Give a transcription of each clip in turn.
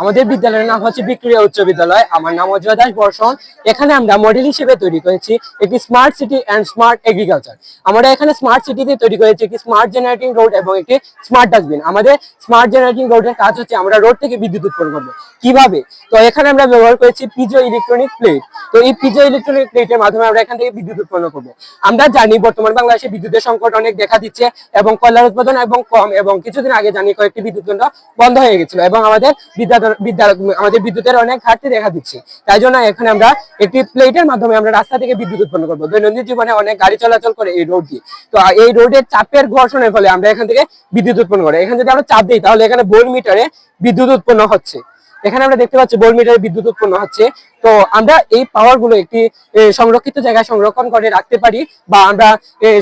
আমাদের বিদ্যালয়ের নাম হচ্ছে বিক্রিয়া উচ্চ বিদ্যালয়। আমার নাম অজয় দাস বর্ষণ। এখানে আমরা মডেল হিসেবে তৈরি করেছি একটি smart city and smart agriculture আমরা এখানে স্মার্ট সিটিতে তৈরি করেছি একটি স্মার্ট জেনারেটিং রোড এবং একটি স্মার্ট ডাস্টবিন আমাদের স্মার্ট জেনারেটিং রোডের কাজ হচ্ছে আমরা রোড থেকে বিদ্যুৎ উৎপন্ন করব। কীভাবে? তো এখানে আমরা ব্যবহার করেছি পিজো ইলেকট্রনিক প্লেট তো এই পিজো ইলেকট্রনিক প্লেটের মাধ্যমে আমরা এখান থেকে বিদ্যুৎ উৎপন্ন করব। আমরা জানি বর্তমান বাংলাদেশে বিদ্যুতের সংকট অনেক দেখা দিচ্ছে এবং কয়লার উৎপাদন এবং কম এবং কিছুদিন আগে জানি কয়েকটি বিদ্যুৎ কেন্দ্র বন্ধ হয়ে গেছিল এবং আমাদের বিদ্যালয় আমাদের বিদ্যুতের অনেক ঘাটতি দেখা দিচ্ছে। তাই জন্য এখানে আমরা একটি প্লেটের মাধ্যমে আমরা রাস্তা থেকে বিদ্যুৎ উৎপন্ন করব। দৈনন্দিন জীবনে অনেক গাড়ি চলাচল করে এই রোড দিয়ে। তো এই রোডের চাপের ঘর্ষণের ফলে আমরা এখান থেকে বিদ্যুৎ উৎপন্ন করি। এখানে যদি আমরা চাপ দিই, তাহলে এখানে বোর মিটারে বিদ্যুৎ উৎপন্ন হচ্ছে। এখানে আমরা দেখতে পাচ্ছি বোর মিটারে বিদ্যুৎ উৎপন্ন হচ্ছে। তো আমরা এই পাওয়ারগুলো একটি সংরক্ষিত জায়গায় সংরক্ষণ করে রাখতে পারি বা আমরা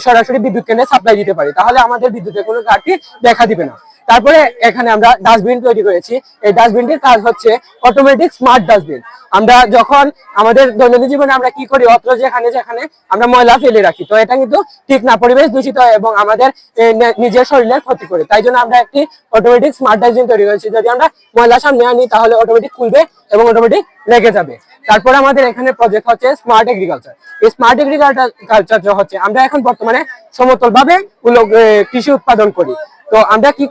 সরাসরি বিদ্যুৎ কেন্দ্রে সাপ্লাই দিতে পারি। তাহলে আমাদের বিদ্যুতের কোনো ঘাটতি দেখা দিবে না। তারপরে এখানে আমরা ডাস্টবিন তৈরি করেছি। এই ডাস্টবিনটির কাজ হচ্ছে অটোমেটিক স্মার্ট ডাস্টবিন আমরা যখন আমাদের দৈনন্দিন জীবনে আমরা কি করি অত্র যেখানে যেখানে আমরা ময়লা ফেলে রাখি, তো এটা কিন্তু ঠিক না, পরিবেশ দূষিত হয় এবং আমাদের নিজের শরীরের ক্ষতি করে। তাই জন্য আমরা একটি অটোমেটিক স্মার্ট ডাস্টবিন তৈরি করেছি। যদি আমরা ময়লা সামনে আনি, তাহলে অটোমেটিক খুলবে এবং অটোমেটিক লেগে যাবে। তারপরে আমাদের এখানে প্রজেক্ট হচ্ছে স্মার্ট এগ্রিকালচার এই স্মার্ট এগ্রিকালচার হচ্ছে, আমরা এখন বর্তমানে সমতল ভাবে কৃষি উৎপাদন করি। তো আমরা কি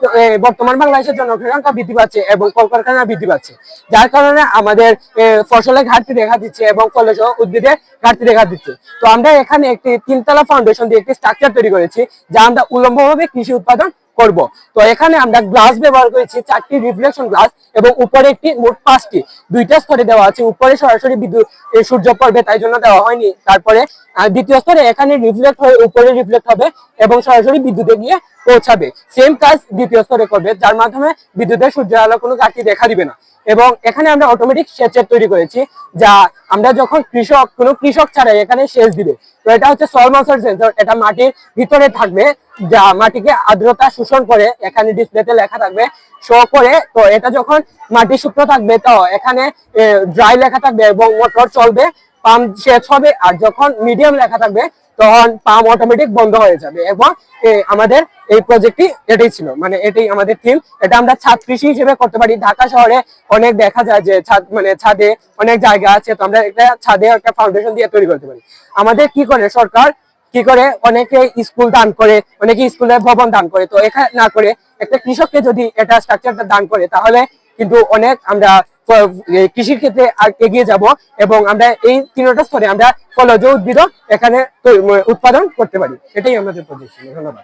বর্তমান বাংলাদেশের জনসংখ্যা বৃদ্ধি পাচ্ছে এবং কলকারখানা বৃদ্ধি পাচ্ছে। যার কারণে আমাদের ফসলের ঘাটতি দেখা দিচ্ছে এবং কলেজ উদ্ভিদের ঘাটতি দেখা দিচ্ছে। তো আমরা এখানে একটি তিনতলা ফাউন্ডেশন দিয়ে একটি স্ট্রাকচার তৈরি করেছি, যা আমরা উল্লম্বভাবে কৃষি উৎপাদন করব। তো এখানে আমরা গ্লাস ব্যবহার করেছি, চারটি রিফ্লেকশন গ্লাস এবং উপরে একটি মোট পাঁচটি। দুইটা স্তরে দেওয়া আছে, উপরে সরাসরি বিদ্যুৎ সূর্য পড়বে তাই জন্য দেওয়া হয়নি। তারপরে দ্বিতীয় স্তরে এখানে রিফ্লেক্ট হয়ে উপরে রিফ্লেক্ট হবে এবং সরাসরি বিদ্যুতে গিয়ে পৌঁছাবে। সেম কাজ দ্বিতীয় স্তরে করবে, যার মাধ্যমে বিদ্যুতের সূর্যের আলো কোনো ঘাটতি দেখা দিবে না। এবং এখানে আমরা অটোমেটিক সেচের তৈরি করেছি, যা আমরা যখন কৃষক, কোনো কৃষক ছাড়াই এখানে সেচ দিবে। তো এটা হচ্ছে সল মাউসার সেন্সর এটা মাটির ভিতরে থাকবে। যা মাটিকে আর্দ্রতা শোষণ করে, এখানে ডিসপ্লেতে লেখা থাকবে শো করে। তো এটা যখন মাটি শুকনো থাকবে, তো এখানে ড্রাই লেখা থাকবে এবং মোটর চলবে পাম্প সেচ হবে। আর যখন মিডিয়াম লেখা থাকবে, তখন পাম্প অটোমেটিক বন্ধ হয়ে যাবে এবং আমাদের এই প্রজেক্টটি এটাই ছিল। মানে এটাই আমাদের টিম এটা আমরা ছাদ কৃষি হিসেবে করতে পারি। ঢাকা শহরে অনেক দেখা যায় যে ছাদ মানে ছাদে অনেক জায়গা আছে, তো আমরা একটা ছাদে একটা ফাউন্ডেশন দিয়ে তৈরি করতে পারি। আমাদের কি করে? সরকার কি করে? অনেকে স্কুল দান করে, অনেকে স্কুলের ভবন দান করে। তো এখানে না করে, একটা কৃষককে যদি এটা স্ট্রাকচারটা দান করে, তাহলে কিন্তু অনেক আমরা কৃষির ক্ষেত্রে এগিয়ে যাব এবং আমরা এই তিনটা স্তরে আমরা ফলজ উদ্ভিদ এখানে উৎপাদন করতে পারি। এটাই আমাদের প্রদেশ ধন্যবাদ।